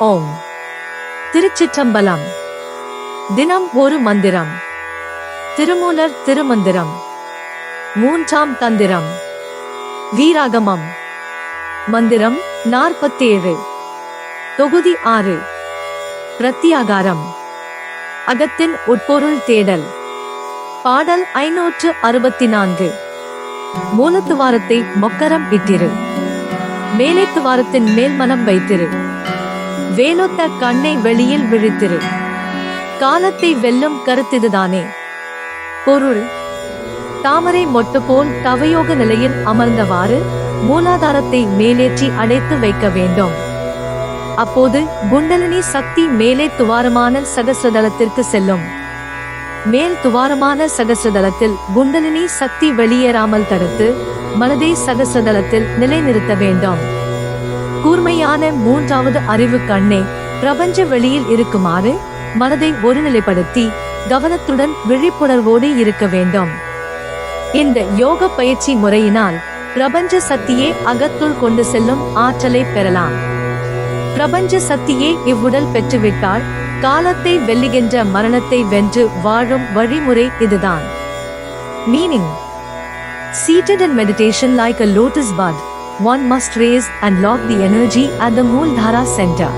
ஓம். திருச்சிற்றம்பலம். தினம் ஒரு மந்திரம். திருமூலர் திருமந்திரம். மூன்றாம் தந்திரம். வீராகமம். மந்திரம் நாற்பத்தேழு. தொகுதி ஆறு. பிரத்தியாகாரம் அகத்தின் உட்பொருள் தேடல். பாடல் ஐநூற்று அறுபத்தி நான்கு மூலத்துவாரத்தை மொக்கரம் இட்டிரு. மேலைத்துவாரத்தின் மேல் மனம் வைத்திரு. வேலொத்த கண்ணை வெளியில் விழித்திரு காலத்தை வெல்லும் கருத்திதுதானே. பொருள் தாமரை மொட்டு போல் தவயோக நிலையில் அமர்ந்தவாறு மூலாதாரத்தை மேலேற்றி அடைத்து வைக்க வேண்டும். அப்போது குண்டலினி சக்தி மேலே துவாரமான சகசிரதளத்திற்கு செல்லும். மேல் துவாரமான சகசிரதளத்தில் குண்டலினி சக்தி வெளியேறாமல் தடுத்து மனதை சகசிரதளத்தில் நிலைநிறுத்த வேண்டும். கூர்மையான மூன்றாவது அறிவு கண்ணே பிரபஞ்ச வெளியில் இருக்குமாறு மனதை ஒருநிலைப்படுத்தி கவனத்துடன் விழிப்புணர்வோடு இருக்க வேண்டும். இந்த யோக பயிற்சி முறையினால் பிரபஞ்ச சக்தியே அகத்துள் கொண்டு செல்லும் ஆற்றலை பெறலாம். பிரபஞ்ச சக்தியே இவ்வுடல் பெற்றுவிட்டால் காலத்தை வெல்லுகின்ற மரணத்தை வென்று வாழும் வழிமுறை இதுதான். Meaning Seated in meditation like a lotus bud, one must raise and lock the energy at the Mooladhara center.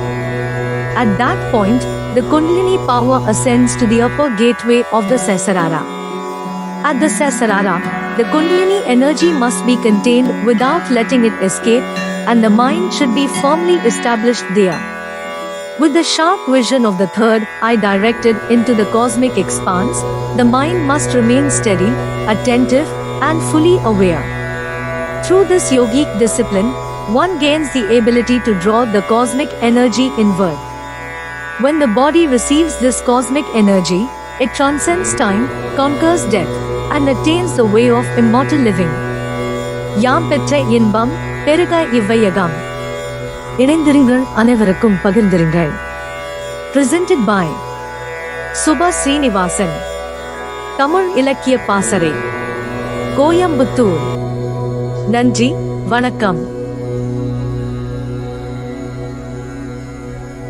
At that point, the Kundalini power ascends to the upper gateway of the Sasarara. At the Sasarara, the Kundalini energy must be contained without letting it escape, and the mind should be firmly established there. With the sharp vision of the third eye directed into the cosmic expanse, the mind must remain steady, attentive, and fully aware. Through this yogic discipline, one gains the ability to draw the cosmic energy inward. When the body receives this cosmic energy, it transcends time, conquers death, and attains the way of immortal living. யாம் பெற்ற இன்பம் பெருக இவ்வையகம் இணைந்திருங்கள் அனைவருக்கும் பகிர்ந்திருங்கள் presented by Subha Srinivasan Tamil இலக்கிய பாசறை கோயம்புத்தூர் நன்றி வணக்கம்.